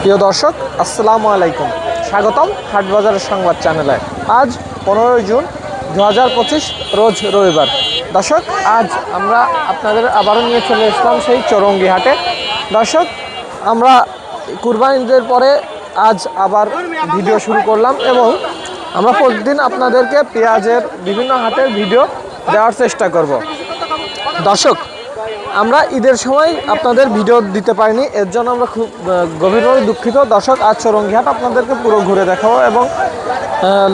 প্রিয় দর্শক, আসসালামু আলাইকুম। স্বাগতম হাটবাজারের সংবাদ চ্যানেলে। আজ পনেরোই জুন দু হাজার পঁচিশ, রোজ রবিবার। দর্শক, আজ আমরা আপনাদের আবারও নিয়ে চলে এসলাম সেই চৌরঙ্গি হাটে। দর্শক, আমরা কুরবানিদের পরে আজ আবার ভিডিও শুরু করলাম এবং আমরা প্রতিদিন আপনাদেরকে পেঁয়াজের বিভিন্ন হাটের ভিডিও দেওয়ার চেষ্টা করব। দর্শক আমরা ঈদের সময় আপনাদের ভিডিও দিতে পারিনি, এর জন্য আমরা খুব গভীরভাবে দুঃখিত। দর্শক, আজ চরঙ্গিহাট আপনাদেরকে পুরো ঘুরে দেখাবো এবং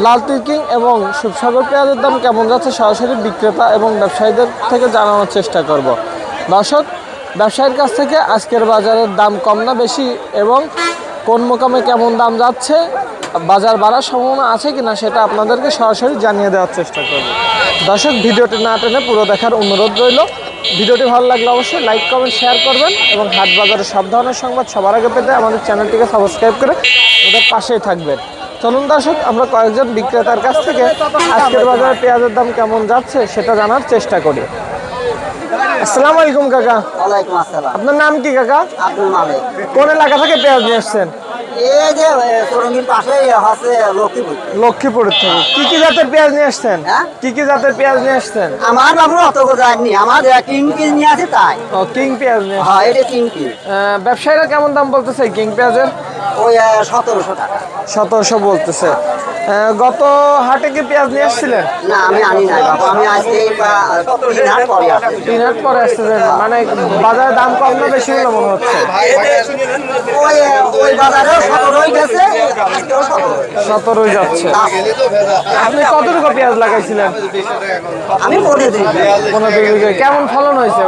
লাল তিরকিং এবং সুপসাগর পেঁয়াজের দাম কেমন যাচ্ছে সরাসরি বিক্রেতা এবং ব্যবসায়ীদের থেকে জানানোর চেষ্টা করব। দর্শক, ব্যবসায়ীর কাছ থেকে আজকের বাজারের দাম কম না বেশি এবং কোন মোকামে কেমন দাম যাচ্ছে, বাজার বাড়ার সম্ভাবনা আছে কিনা সেটা আপনাদেরকে সরাসরি জানিয়ে দেওয়ার চেষ্টা করব। দর্শক, ভিডিওটি না টেনে পুরো দেখার অনুরোধ রইল। ভিডিওটি ভালো লাগলে অবশ্যই লাইক কমেন্ট শেয়ার করবেন এবং হাট বাজারের সব ধরনের সংবাদ সবার আগে পেতে আমাদের চ্যানেলটিকে সাবস্ক্রাইব করে আমাদের পাশেই থাকবেন। চলুন দর্শক আমরা কয়েকজন বিক্রেতার কাছ থেকে আজকের বাজারে পেঁয়াজের দাম কেমন যাচ্ছে সেটা জানার চেষ্টা করি। আসসালামু আলাইকুম কাকা। আপনার নাম কি কাকা? কোন এলাকা থেকে পেঁয়াজ নিয়ে এসছেন লক্ষ্মীপুর। থেকে। কি কি জাতের পেঁয়াজ নিয়ে আসছেন? হ্যাঁ? কি কি জাতের পেঁয়াজ নিয়ে আসছেন? আমার বাবু অত যায়নি আমার কিং কিং নিয়ে আছে তাই। ও কিং পেঁয়াজ নিয়ে হ্যাঁ এটা কিং ব্যবসায়ীরা কেমন দাম বলতেছে কিং পেঁয়াজের? ওই সতেরোশো টাকা। সতেরোশো বলতেছে। গত হাটে কি পেঁয়াজ নিয়ে আসছিলেন? না আমি আনি নাই বাবু। আমি আজকে তিন হাট পরে আসছি। তিন হাট পরে আসতেছেন মানে বাজারে দাম কম না বেশি হলো মনে হচ্ছে? ওই ওই বাজারেও সতেরোই গেছে সতেরোই। যাচ্ছে। আপনি কতটুকু পেঁয়াজ লাগাইছিলেন? আমি দিই। পনেরো কেমন ফলন হয়েছে?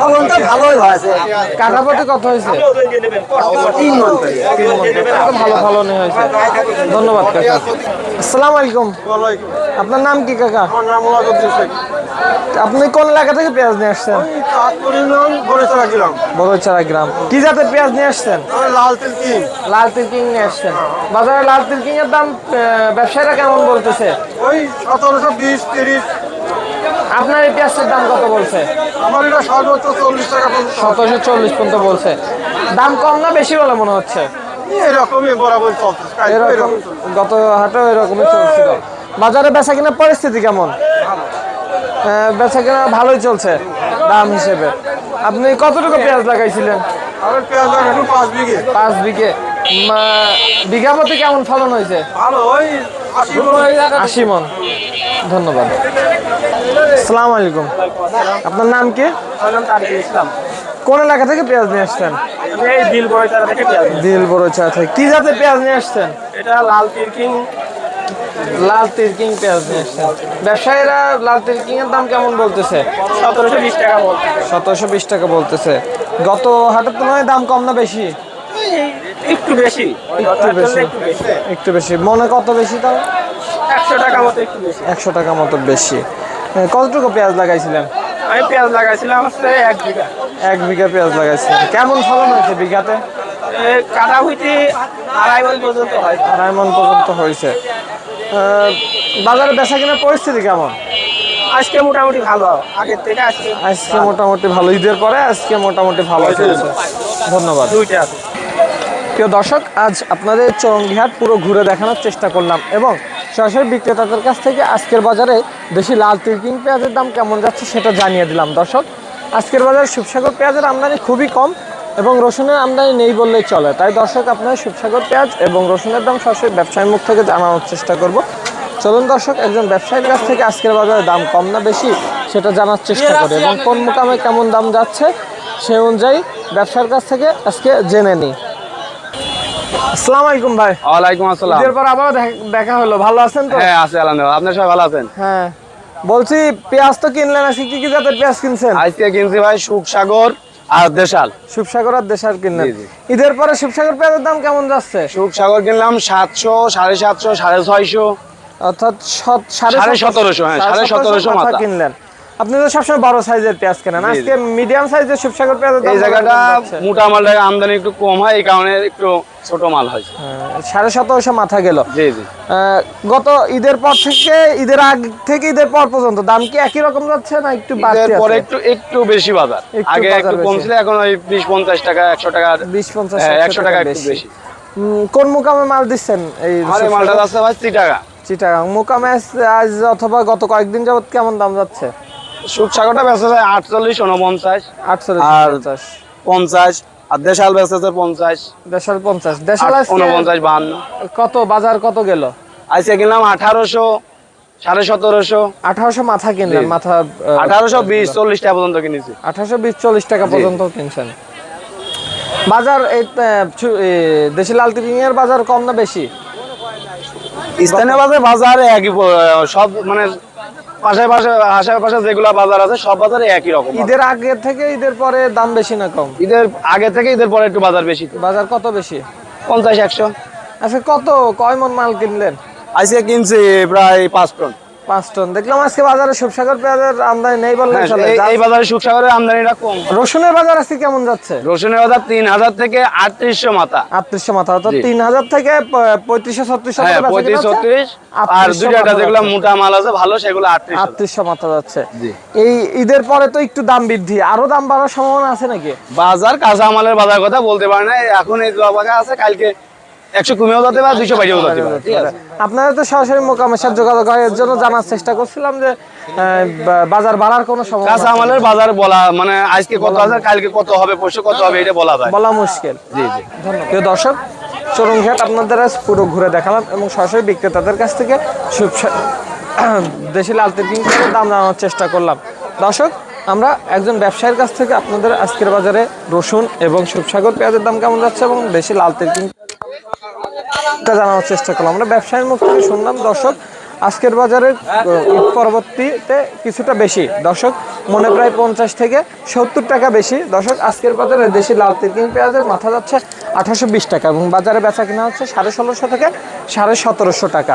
ফলন তো ভালোই হয়েছে কাঠাপতি কত হয়েছে? তিন মন ভালো ফলনই হয়েছে। ধন্যবাদ কাকা। আসসালামু আলাইকুম। আপনার নাম কি কাকা? আপনি কোন এলাকা থেকে পেঁয়াজ নিয়ে আসছেন? বড়চারা গ্রাম। কি জাতের পেঁয়াজ নিয়ে আসছেন? লাল তেল কি। লাল তিলকিং নিয়ে আসছেন। বাজারে লাল তিলকিং এর দাম আহ, ব্যবসায়ীরা কেমন বলতেছে? ওই সতেরোশো বিশ তিরিশ। আপনার এই পেঁয়াজের দাম কত বলছে? আমার এটা সর্বোচ্চ চল্লিশ টাকা সতেরোশো চল্লিশ পর্যন্ত বলছে। দাম কম না বেশি বলে মনে হচ্ছে? এরকমই বরাবর চলতেছে এরকম এরকম গত হাটেও এরকমই চলছিল। বাজারে বেচা কিনা পরিস্থিতি কেমন? আহ, বেচা কিনা ভালোই চলছে দাম হিসেবে। আপনি কতটুকু পেঁয়াজ লাগাইছিলেন? আমার পেঁয়াজ লাগানো পাঁচ বিঘে। পাঁচ বিঘে। বিঘা প্রতি কেমন ফলন হয়েছে? ভালো ওই আশি মন। ধন্যবাদ। আসসালামু আলাইকুম। আপনার নাম কি? কোন এলাকা থেকে পেঁয়াজ নিয়ে আসছেন? দিল বড় চা থেকে কি জাতের পেঁয়াজ নিয়ে আসছেন? এটা লাল তিরকিং। লাল তিরকিং পেঁয়াজ নিয়ে আসছেন। ব্যবসায়ীরা লাল তিরকিং এর দাম কেমন বলতেছে? সতেরোশো বিশ টাকা সতেরোশো বিশ টাকা বলতেছে। গত হাটের তুলনায় দাম কম না বেশি? একটু বেশি। একটু বেশি। একটু বেশি। মনে কত বেশি তাও? একশো টাকা মতো একটু বেশি। একশো টাকা মতো বেশি। কতটুকু পেঁয়াজ লাগাইছিলেন? আমি পেঁয়াজ লাগাইছিলাম হচ্ছে এক বিঘা। এক বিঘা পেঁয়াজ লাগাইছিলেন। কেমন ফলন হয়েছে বিঘাতে? কাটা হইতে আড়াই মন পর্যন্ত হয়। আড়াই মন পর্যন্ত হয়েছে। বাজারে বেচা কেনার পরিস্থিতি কেমন? আজকে মোটামুটি ভালো। আগের থেকে আজকে আজকে মোটামুটি ভালো। ঈদের পরে আজকে মোটামুটি ভালো ধন্যবাদ। দুইটা আছে। প্রিয় দর্শক, আজ আপনাদের চরঙ্গিহাট পুরো ঘুরে দেখানোর চেষ্টা করলাম এবং সরাসরি বিক্রেতাদের কাছ থেকে আজকের বাজারে দেশি লাল তিরকিং পেঁয়াজের দাম কেমন যাচ্ছে সেটা জানিয়ে দিলাম। দর্শক, আজকের বাজারে সুপসাগর পেঁয়াজের আমদানি খুবই কম এবং রসুনের আমদানি নেই বললেই চলে। তাই দর্শক, আপনার সুপসাগর পেঁয়াজ এবং রসুনের দাম সরাসরি ব্যবসায়ীর মুখ থেকে জানানোর চেষ্টা করব। চলুন দর্শক, একজন ব্যবসায়ীর কাছ থেকে আজকের বাজারে দাম কম না বেশি সেটা জানার চেষ্টা করি এবং কোন মোকামে কেমন দাম যাচ্ছে সে অনুযায়ী ব্যবসার কাছ থেকে আজকে জেনে নিই। আসসালামু আলাইকুম ভাই। ওয়ালাইকুম আসসালাম। ঈদের আবার দেখা হলো। ভালো আছেন তো? হ্যাঁ আছে আলহামদুলিল্লাহ। আপনার সবাই ভালো আছেন? হ্যাঁ। বলছি পেঁয়াজ তো কিনলেন আজকে কি কি জাতের পেঁয়াজ কিনছেন? আজকে কিনছি ভাই সুখসাগর আর দেশাল। শিবসাগর আর দেশার কিনলেন। ঈদের পরে শিবসাগর পেঁয়াজের দাম কেমন যাচ্ছে? সুখসাগর কিনলাম সাতশো সাড়ে সাতশো সাড়ে ছয়শো। অর্থাৎ সাড়ে সতেরোশো। হ্যাঁ, সাড়ে সতেরোশো। কিনলেন। আপনি তো সবসময় বড় সাইজের পেঁয়াজ কেনেন। আজকে মিডিয়াম সাইজের শিবসাগর পেঁয়াজের দাম এই জায়গাটা? মোটা মালটা আমদানি একটু কম হয় এই কারণে একটু ছোট মাল হ্যাঁ, সাড়ে সতেরোশো মাথা গেল। জি জি। গত ঈদের পর থেকে ঈদের আগ থেকে ঈদের পর পর্যন্ত দাম কি একই রকম যাচ্ছে না একটু বাড়তি পরে একটু একটু বেশি বাজার। আগে একটু কম ছিল এখন ওই বিশ পঞ্চাশ টাকা একশো টাকা বিশ পঞ্চাশ হ্যাঁ, একশো 100 টাকা একটু বেশি। কোন মুকামে মাল দিচ্ছেন এই মালটা যাচ্ছে ভাই ত্রিশ টাকা। চিটাগাং মুকামে আজ- আজ অথবা গত কয়েকদিন যাবত কেমন দাম যাচ্ছে? সুখ সাগরটা বেচা যায় আটচল্লিশ উনপঞ্চাশ। আটচল্লিশ আর- পঞ্চাশ। আর দেশাল বেচেছে পঞ্চাশ। দেশাল পঞ্চাশ। দেশাল উনপঞ্চাশ বাহান্ন। কত বাজার কত গেল? আজকে কিনলাম আঠারোশো সাড়ে সতেরোশো। আঠারোশো মাথা কিনলেন মাথা আঠারোশো বিশ চল্লিশ টাকা পর্যন্ত কিনেছি। আঠারোশো বিশ চল্লিশ টাকা পর্যন্ত কিনছেন। বাজার এই দেশি লাল এর বাজার কম না বেশি? স্থানীয় বাজার বাজারে একই সব মানে পাশে পাশে আশেপাশে যেগুলা বাজার আছে সব বাজারে একই রকম ঈদের আগে থেকে ঈদের পরে দাম বেশি না কম? ঈদের আগে থেকে ঈদের পরে একটু বাজার বেশি। বাজার কত বেশি? পঞ্চাশ একশো। আচ্ছা কত? কয় মন মাল কিনলেন? আজকে কিনছি প্রায় পাঁচ টন। পাঁচ টন। দেখলাম আজকে বাজারে সবসাগর পেঁয়াজের আমদানি নেই বললে চলে। এই- বাজারে সুখসাগরের আমদানিটা কম। রসুনের বাজার আজকে কেমন যাচ্ছে? রসুনের বাজার তিন হাজার থেকে আটত্রিশশো মাথা। আটত্রিশশো মাথা অর্থাৎ জি। তিন হাজার থেকে প- পঁয়ত্রিশশো ছত্রিশশো হ্যাঁ পঁয়ত্রিশ ছত্রিশ। আর দুইটা যেগুলো মোটা মাল আছে ভালো সেগুলো আটত্রিশ আটত্রিশশো মাথা যাচ্ছে। এই ঈদের পরে তো একটু দাম বৃদ্ধি। আরও দাম বাড়ার সম্ভাবনা আছে নাকি? বাজার কাঁচা মালের বাজার কথা বলতে পারে না। এখন এই আছে কালকে একশো কমেও যেতে পারে দুইশো বাইরেও যেতে পারে আপনারা তো সরাসরি মোকামের সাথে যোগাযোগ এর জন্য জানার চেষ্টা করছিলাম যে বাজার বাড়ার কোনো সম্ভাবনা কাঁচা মালের বাজার বলা মানে আজকে কত আছে কালকে কত হবে পরশু কত হবে এটা বলা যায়। বলা মুশকিল। জি জি। প্রিয় দর্শক চরমঘাট আপনাদের পুরো ঘুরে দেখালাম এবং সরাসরি বিক্রেতাদের কাছ থেকে দেশি লাল তিরকিং দাম জানানোর চেষ্টা করলাম। দর্শক আমরা একজন ব্যবসায়ীর কাছ থেকে আপনাদের আজকের বাজারে রসুন এবং সুপসাগর পেঁয়াজের দাম কেমন যাচ্ছে এবং দেশি লাল তিরকিং টা জানানোর চেষ্টা করলাম। আমরা ব্যবসায়ীর মুখ থেকে শুনলাম, দর্শক, আজকের বাজারে ঈদ পরবর্তীতে কিছুটা বেশি। দর্শক, মনে প্রায় পঞ্চাশ থেকে সত্তর টাকা বেশি। দর্শক, আজকের বাজারে দেশি লাল তিরকিং পেঁয়াজের মাথা যাচ্ছে আঠারোশো বিশ টাকা এবং বাজারে বেচা কিনা হচ্ছে সাড়ে ষোলোশো থেকে সাড়ে সতেরোশো টাকা।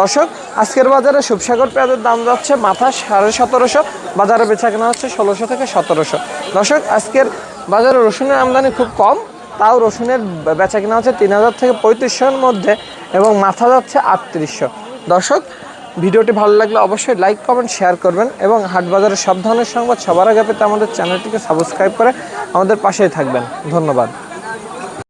দর্শক, আজকের বাজারে সুবসাগর পেঁয়াজের দাম যাচ্ছে মাথা সাড়ে সতেরোশো, বাজারে বেচা কিনা হচ্ছে ষোলোশো থেকে সতেরোশো। দর্শক, আজকের বাজারে রসুনের আমদানি খুব কম তাও রসুনের বেচা কেনা হচ্ছে তিন হাজার থেকে পঁয়ত্রিশশোর মধ্যে এবং মাথা যাচ্ছে আটত্রিশশো। দর্শক, ভিডিওটি ভালো লাগলে অবশ্যই লাইক কমেন্ট শেয়ার করবেন এবং হাটবাজারের সব ধরনের সংবাদ সবার আগে পেতে আমাদের চ্যানেলটিকে সাবস্ক্রাইব করে আমাদের পাশেই থাকবেন। ধন্যবাদ।